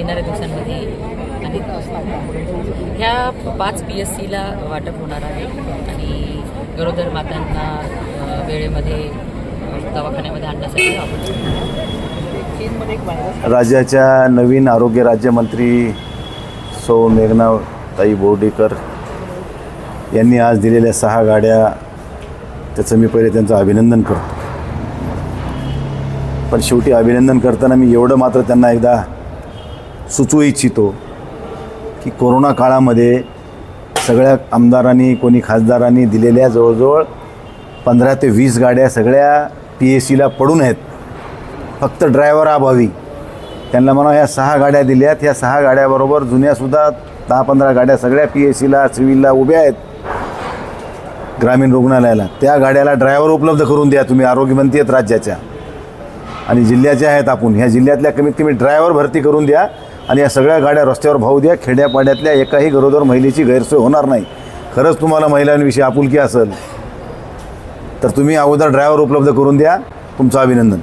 येणाऱ्या दिवसांमध्ये आणि ह्या पाच पी एस सीला वाटप होणार आहे. आणि गरोदर मातांना वेळेमध्ये दवाखान्यामध्ये आणण्यासाठी आपण राज्याच्या नवीन आरोग्य राज्यमंत्री सौ मेघनाताई बोर्डेकर यांनी आज दिलेल्या सहा गाड्या त्याचं मी पहिले त्यांचं अभिनंदन करतो. पण शेवटी अभिनंदन करताना मी एवढं मात्र त्यांना एकदा सुचवू इच्छितो की कोरोना काळामध्ये सगळ्या आमदारांनी कोणी खासदारांनी दिलेल्या जवळजवळ पंधरा ते वीस गाड्या सगळ्या पी एस सीला पडून आहेत. फक्त ड्रायव्हर अभावी. त्यांना म्हणा ह्या सहा गाड्या दिल्यात. ह्या सहा गाड्याबरोबर जुन्यासुद्धा दहा पंधरा गाड्या सगळ्या पी एस सीला सिव्हिलला उभ्या आहेत. ग्रामीण रुग्णालयाला त्या गाड्याला ड्रायव्हर उपलब्ध करून द्या. तुम्ही आरोग्यमंत्री आहेत राज्याच्या. आणि जिल्ह्याच्या आहेत आपण ह्या जिल्ह्यातल्या कमीत कमी ड्रायव्हर भरती करून द्या आणि या सगळ्या गाड्या रस्त्यावर भाऊ द्या खेड्यापाड्यातल्या एकाही गरोदर महिलेची गैरसोय होणार नाही. खरंच तुम्हाला महिलांविषयी आपुलकी असेल तर तुम्ही अगोदर ड्रायव्हर उपलब्ध करून द्या. तुमचं अभिनंदन.